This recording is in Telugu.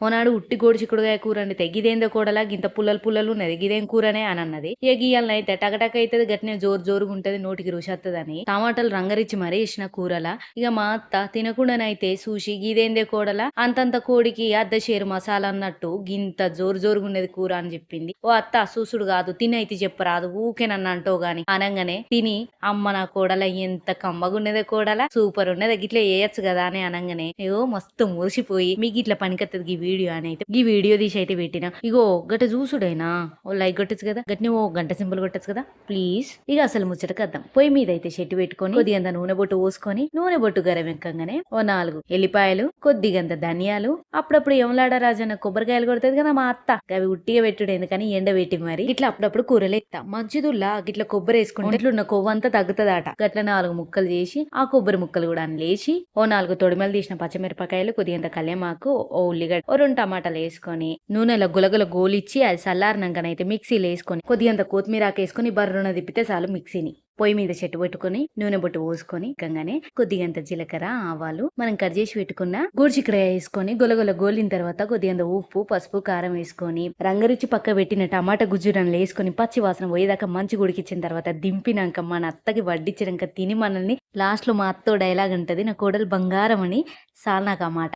ఓనాడు ఉట్టి గోడి చిక్కుడుగాయ కూర అండితే గిదేందో కూడలా గింత పుల్లలు పుల్లలు ఉన్నది గిదేం కూరనే అని అన్నది. ఇక గీయాలనైతే టకటక అవుతుంది గట్టినే జోరు జోరుగా ఉంటది నోటికి రుచి టమాటాలు రంగరిచ్చి మరీ వేసిన కూరలా. ఇక మా అత్త తినకుండానైతే చూసి గీదేందే కూడలా అంతంత కోడికి అర్ధ షేరు మసాలా అన్నట్టు గింత జోరు జోరుగా ఉన్నది కూర అని చెప్పింది. ఓ అత్త సూసుడు కాదు తినైతే చెప్పరాదు ఊకే అంటో అంటావు గాని. అనగానే తిని అమ్మ నా కోడల ఎంత కమ్మగున్నదే కోడలా సూపర్ ఉన్నది గిట్ల వేయచ్చు కదా అని అనగానే ఏవో మస్తు మురిసిపోయి మీకు ఇట్లా పనికత్తది వీడియో అని అయితే ఈ వీడియో తీసి అయితే పెట్టిన. ఇగో గట్ట చూసుడైనా? ఓ లైక్ కొట్టచ్చు కదా? గట్టిని ఓ గంట సింబల్ కొట్టచ్చు కదా? ప్లీజ్ ఇక అసలు ముచ్చటకు కద్దాం పొయ్యి మీద అయితే చెట్టు పెట్టుకొని కొద్దిగంత నూనె బొట్టు పోసుకొని నూనె బొట్టు గరం ఎక్కగానే ఓ నాలుగు ఎల్లిపాయలు కొద్దిగంత ధనియాలు అప్పుడప్పుడు యమలాడ రాజన్న కొబ్బరికాయలు కొడుతుంది కదా మా అత్త. అవి ఉట్టిగా పెట్టుడు ఎందుకని ఎండ పెట్టి మరి. ఇట్లా అప్పుడప్పుడు కూరలు ఎత్తా. మంచిదుల్లా గిట్ల కొబ్బరి వేసుకుంటే ఇట్లున్న కొవ్వు అంతా తగ్గుతుందట. గట్ల నాలుగు ముక్కలు చేసి ఆ కొబ్బరి ముక్కలు కూడా లేచి ఓ నాలుగు తొడిమలు తీసిన పచ్చిమిరపకాయలు కొద్దిగంత కళ్యామాకు ఓ ఉల్లిగడ్డ ఓ రెండు టమాటాలు వేసుకొని నూనెలో గులగుల గోలిచ్చి అది చల్లారినాకనైతే మిక్సీలో వేసుకొని కొద్దిగంత కొత్తిమీరాకు వేసుకొని బర్రున దిప్పితే చాలు మిక్సీని. పొయ్యి మీద చెట్టు పెట్టుకొని నూనె బొట్టు పోసుకొని ఇకంగానే కొద్దిగంత జీలకర్ర ఆవాలు మనం కట్ చేసి పెట్టుకున్న గోడిచిక్కడాయ వేసుకొని గొలగొల గోలిన తర్వాత కొద్దిగంత ఉప్పు పసుపు కారం వేసుకొని రంగరిచ్చి పక్క పెట్టిన టమాటా గుజ్జురన్లు వేసుకొని పచ్చి వాసన పోయేదాకా మంచి గుడికిచ్చిన తర్వాత దింపినాక మన అత్తకి వడ్డించినాక తిని మనల్ని లాస్ట్లో మా అత్తో డైలాగ్ ఉంటది నా కోడలు బంగారం అని సాల్ నాకు ఆ మాట.